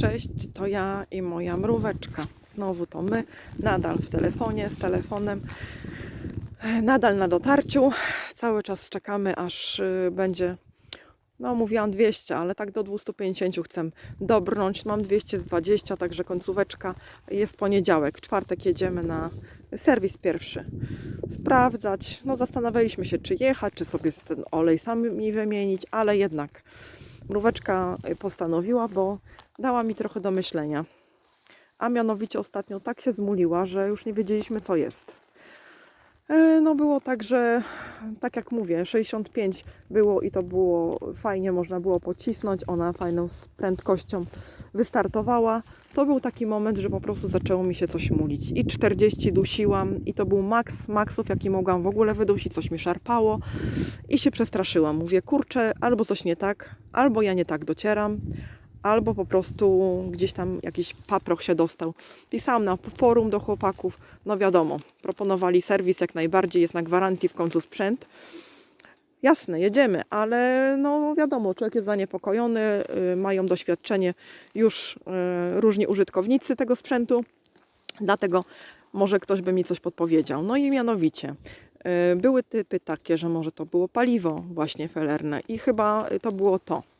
Cześć, to ja i moja mróweczka. Znowu to my, nadal w telefonie, z telefonem, nadal na dotarciu. Cały czas czekamy, aż y, będzie, no mówiłam 200, ale tak do 250 chcę dobrnąć. Mam 220, także końcóweczka jest poniedziałek. W czwartek jedziemy na serwis pierwszy. Sprawdzać, no zastanawialiśmy się, czy jechać, czy sobie ten olej sami wymienić, ale jednak mróweczka postanowiła, bo dała mi trochę do myślenia. A mianowicie ostatnio tak się zmuliła, że już nie wiedzieliśmy co jest. E, No było tak, że tak jak mówię, 65 było i to było fajnie, można było pocisnąć, ona fajną z prędkością wystartowała. To był taki moment, że po prostu zaczęło mi się coś mulić. I 40 dusiłam i to był maks maksów, jaki mogłam w ogóle wydusić, coś mi szarpało i się przestraszyłam. Mówię, kurczę, albo coś nie tak, albo ja nie tak docieram, albo po prostu gdzieś tam jakiś paproch się dostał. Pisałam na forum do chłopaków, no wiadomo, proponowali serwis jak najbardziej, jest na gwarancji w końcu sprzęt. Jasne, jedziemy, ale no wiadomo, człowiek jest zaniepokojony, y, mają doświadczenie już y, różni użytkownicy tego sprzętu, dlatego może ktoś by mi coś podpowiedział. No i mianowicie, y, były typy takie, że może to było paliwo właśnie felerne i chyba to było to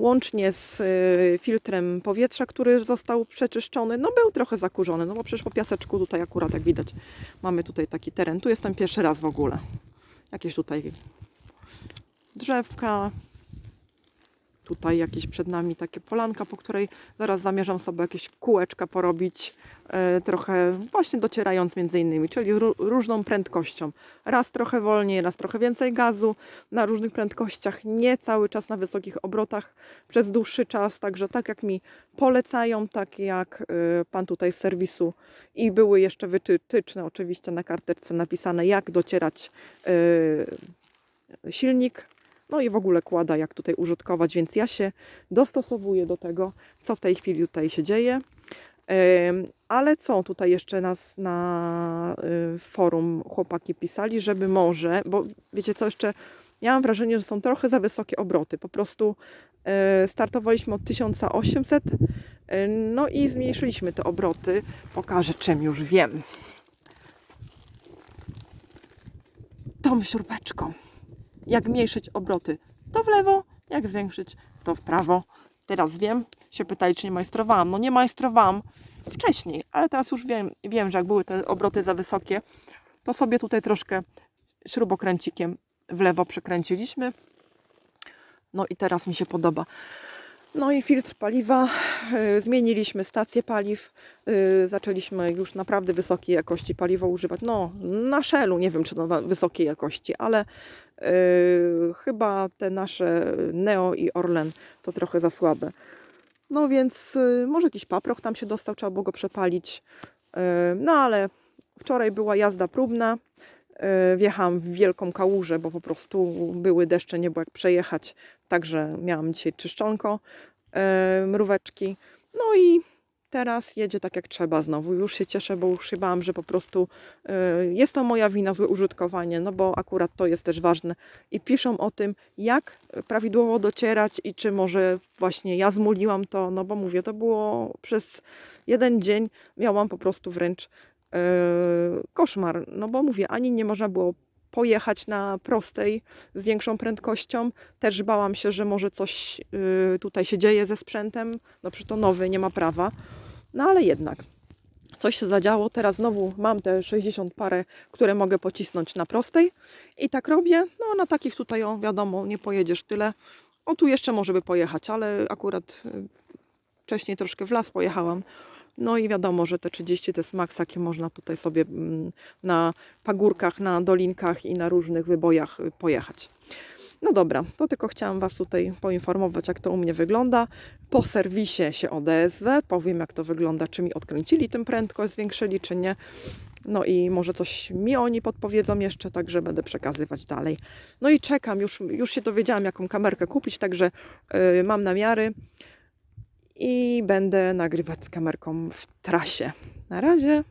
łącznie z y, filtrem powietrza, który został przeczyszczony, no był trochę zakurzony, no bo przecież po piaseczku tutaj akurat jak widać mamy tutaj taki teren. Tu jestem pierwszy raz w ogóle. Jakieś tutaj drzewka, tutaj jakieś przed nami takie polanka, po której zaraz zamierzam sobie jakieś kółeczka porobić, trochę właśnie docierając między innymi, czyli ró- różną prędkością. Raz trochę wolniej, raz trochę więcej gazu, na różnych prędkościach, nie cały czas na wysokich obrotach przez dłuższy czas, także tak jak mi polecają, tak jak e, pan tutaj z serwisu i były jeszcze wytyczne oczywiście na karteczce napisane, jak docierać e, silnik, no i w ogóle kłada, jak tutaj użytkować, więc ja się dostosowuję do tego, co w tej chwili tutaj się dzieje. Ale co tutaj jeszcze nas na y, forum chłopaki pisali, żeby może, bo wiecie co jeszcze, ja mam wrażenie, że są trochę za wysokie obroty. Po prostu e, startowaliśmy od 1800, e, no i zmniejszyliśmy te obroty. Pokażę czym już wiem. Tą śrubeczką jak zmniejszyć obroty, to w lewo, jak zwiększyć, to w prawo. Teraz wiem, się pytali, czy nie majstrowałam. No nie majstrowałam wcześniej, ale teraz już wiem, wiem, że jak były te obroty za wysokie, to sobie tutaj troszkę śrubokręcikiem w lewo przekręciliśmy. No i teraz mi się podoba. No i filtr paliwa, y, zmieniliśmy stację paliw, y, zaczęliśmy już naprawdę wysokiej jakości paliwo używać. No, na Shellu, nie wiem czy na wysokiej jakości, ale y, chyba te nasze Neo i Orlen to trochę za słabe. No więc może jakiś paproch tam się dostał, trzeba było go przepalić. No ale wczoraj była jazda próbna. Y, Wjechałam w wielką kałużę, bo po prostu były deszcze, nie było jak przejechać. Także miałam dzisiaj czyszczonko, y, mróweczki. No i teraz jedzie tak jak trzeba znowu. Już się cieszę, bo już się że po prostu y, jest to moja wina, złe użytkowanie, no bo akurat to jest też ważne. I piszą o tym, jak prawidłowo docierać i czy może właśnie ja zmuliłam to, no bo mówię, to było przez jeden dzień miałam po prostu wręcz e, koszmar, no bo mówię, ani nie można było pojechać na prostej z większą prędkością. Też bałam się, że może coś y, tutaj się dzieje ze sprzętem. No przecież to nowy, nie ma prawa. No ale jednak coś się zadziało. Teraz znowu mam te 60 parę, które mogę pocisnąć na prostej. I tak robię. No na takich tutaj, o, wiadomo, nie pojedziesz tyle. O tu jeszcze może by pojechać, ale akurat y, wcześniej troszkę w las pojechałam. No i wiadomo, że te 30 to jest maks, jakie można tutaj sobie mm, na pagórkach, na dolinkach i na różnych wybojach y, pojechać. No dobra, to tylko chciałam Was tutaj poinformować, jak to u mnie wygląda. Po serwisie się odezwę, powiem jak to wygląda, czy mi odkręcili tym prędkość, zwiększyli, czy nie. No i może coś mi oni podpowiedzą jeszcze, także będę przekazywać dalej. No i czekam, już, już się dowiedziałam, jaką kamerkę kupić, także y, mam namiary i będę nagrywać z kamerką w trasie. Na razie.